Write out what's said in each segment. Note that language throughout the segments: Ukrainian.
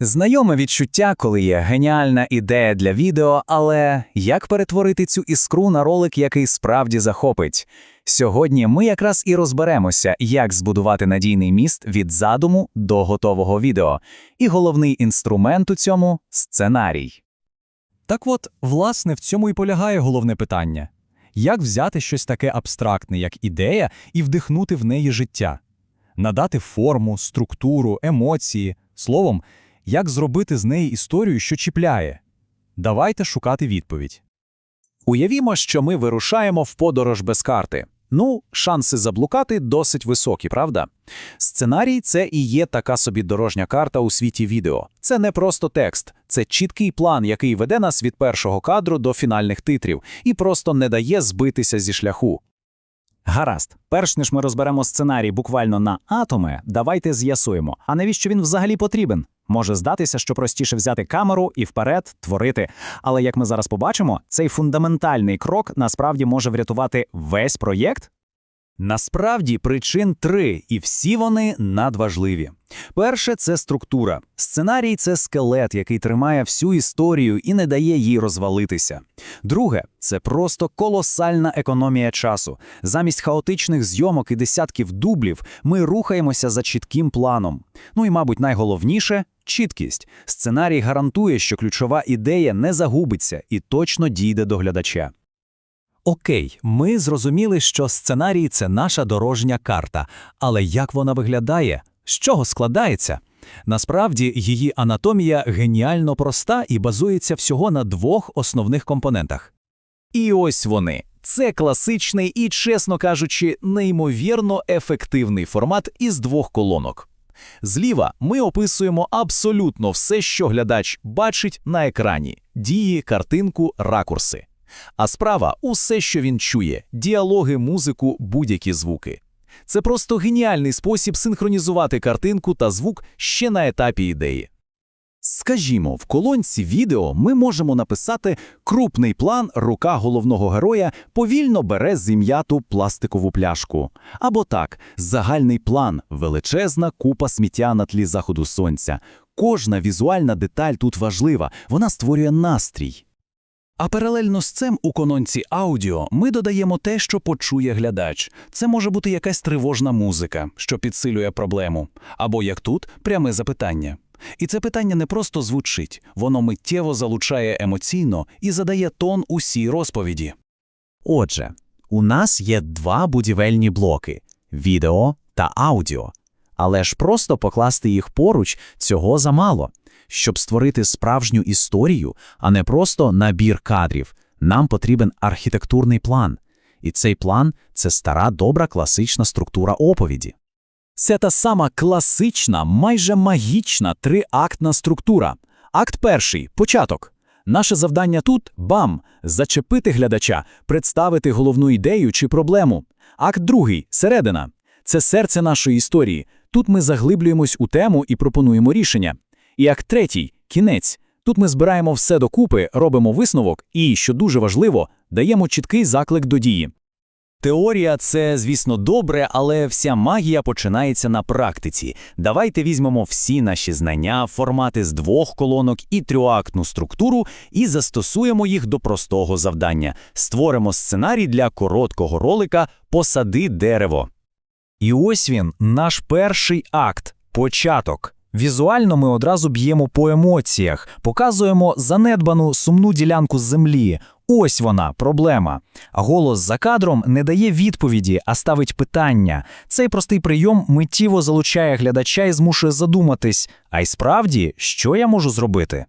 Знайоме відчуття, коли є геніальна ідея для відео, але як перетворити цю іскру на ролик, який справді захопить? Сьогодні ми якраз і розберемося, як збудувати надійний міст від задуму до готового відео. І головний інструмент у цьому сценарій. Так от, власне, в цьому і полягає головне питання: як взяти щось таке абстрактне, як ідея, і вдихнути в неї життя, надати форму, структуру, емоції, словом, як зробити з неї історію, що чіпляє. Давайте шукати відповідь. Уявімо, що ми вирушаємо в подорож без карти. Ну, шанси заблукати досить високі, правда? Сценарій це і є така собі дорожня карта у світі відео. Це не просто текст, це чіткий план, який веде нас від першого кадру до фінальних титрів і просто не дає збитися зі шляху. Гаразд, перш ніж ми розберемо сценарій буквально на атоми, давайте з'ясуємо, а навіщо він взагалі потрібен? Може здатися, що простіше взяти камеру і вперед творити. Але як ми зараз побачимо, цей фундаментальний крок насправді може врятувати весь проєкт. Насправді причин три, і всі вони надважливі. Перше це структура. Сценарій це скелет, який тримає всю історію і не дає їй розвалитися. Друге це просто колосальна економія часу. Замість хаотичних зйомок і десятків дублів ми рухаємося за чітким планом. Ну і, мабуть, найголовніше чіткість. Сценарій гарантує, що ключова ідея не загубиться і точно дійде до глядача. Окей, ми зрозуміли, що сценарій це наша дорожня карта. Але як вона виглядає? З чого складається? Насправді, її анатомія геніально проста і базується всього на двох основних компонентах. І ось вони. Це класичний і, чесно кажучи, неймовірно ефективний формат із двох колонок. Зліва ми описуємо абсолютно все, що глядач бачить на екрані: дії, картинку, ракурси. А справа усе, що він чує: діалоги, музику, будь-які звуки. Це просто геніальний спосіб синхронізувати картинку та звук ще на етапі ідеї. Скажімо, в колонці відео ми можемо написати крупний план рука головного героя повільно бере зім'яту пластикову пляшку. Або так, загальний план величезна купа сміття на тлі заходу сонця. Кожна візуальна деталь тут важлива, вона створює настрій. А паралельно з цим у колонці аудіо ми додаємо те, що почує глядач. Це може бути якась тривожна музика, що підсилює проблему, або як тут пряме запитання. І це питання не просто звучить, воно миттєво залучає емоційно і задає тон усій розповіді. Отже, у нас є два будівельні блоки відео та аудіо. Але ж просто покласти їх поруч цього замало. Щоб створити справжню історію, а не просто набір кадрів, нам потрібен архітектурний план. І цей план це стара добра класична структура оповіді. Це та сама класична, майже магічна триактна структура. Акт перший початок. Наше завдання тут бам! Зачепити глядача, представити головну ідею чи проблему. Акт другий середина. Це серце нашої історії. Тут ми заглиблюємось у тему і пропонуємо рішення. І акт третій кінець. Тут ми збираємо все докупи, робимо висновок і, що дуже важливо, даємо чіткий заклик до дії. Теорія це, звісно, добре, але вся магія починається на практиці. Давайте візьмемо всі наші знання, формати з двох колонок і трьоактну структуру і застосуємо їх до простого завдання. Створимо сценарій для короткого ролика Посади дерево. І ось він, наш перший акт початок. Візуально ми одразу б'ємо по емоціях, показуємо занедбану сумну ділянку землі. Ось вона, проблема. Голос за кадром не дає відповіді, а ставить питання. Цей простий прийом миттєво залучає глядача і змушує задуматись: а й справді, що я можу зробити?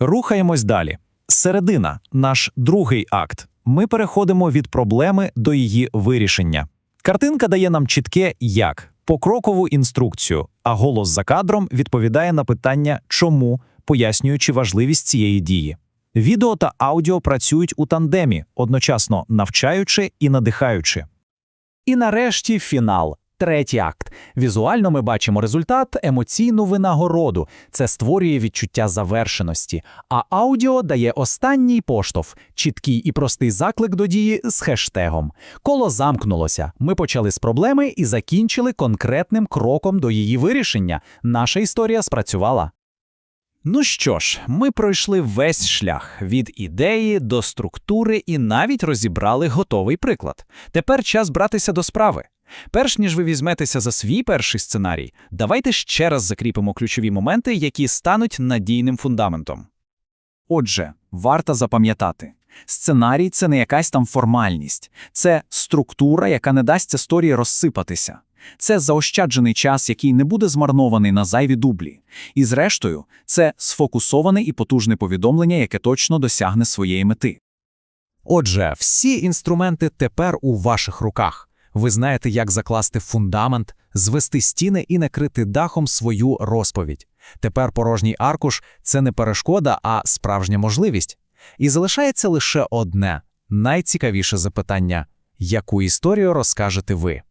Рухаємось далі. Середина, наш другий акт. Ми переходимо від проблеми до її вирішення. Картинка дає нам чітке як покрокову інструкцію, а голос за кадром відповідає на питання чому, пояснюючи важливість цієї дії. Відео та аудіо працюють у тандемі, одночасно навчаючи і надихаючи. І нарешті фінал. Третій акт. Візуально ми бачимо результат, емоційну винагороду. Це створює відчуття завершеності. А аудіо дає останній поштовх, чіткий і простий заклик до дії з хештегом. Коло замкнулося. Ми почали з проблеми і закінчили конкретним кроком до її вирішення. Наша історія спрацювала. Ну що ж, ми пройшли весь шлях від ідеї до структури і навіть розібрали готовий приклад. Тепер час братися до справи. Перш ніж ви візьметеся за свій перший сценарій, давайте ще раз закріпимо ключові моменти, які стануть надійним фундаментом. Отже, варто запам'ятати. Сценарій – це не якась там формальність. Це структура, яка не дасть історії розсипатися. Це заощаджений час, який не буде змарнований на зайві дублі. І зрештою, це сфокусоване і потужне повідомлення, яке точно досягне своєї мети. Отже, всі інструменти тепер у ваших руках. Ви знаєте, як закласти фундамент, звести стіни і накрити дахом свою розповідь. Тепер порожній аркуш це не перешкода, а справжня можливість. І залишається лише одне найцікавіше запитання: яку історію розкажете ви?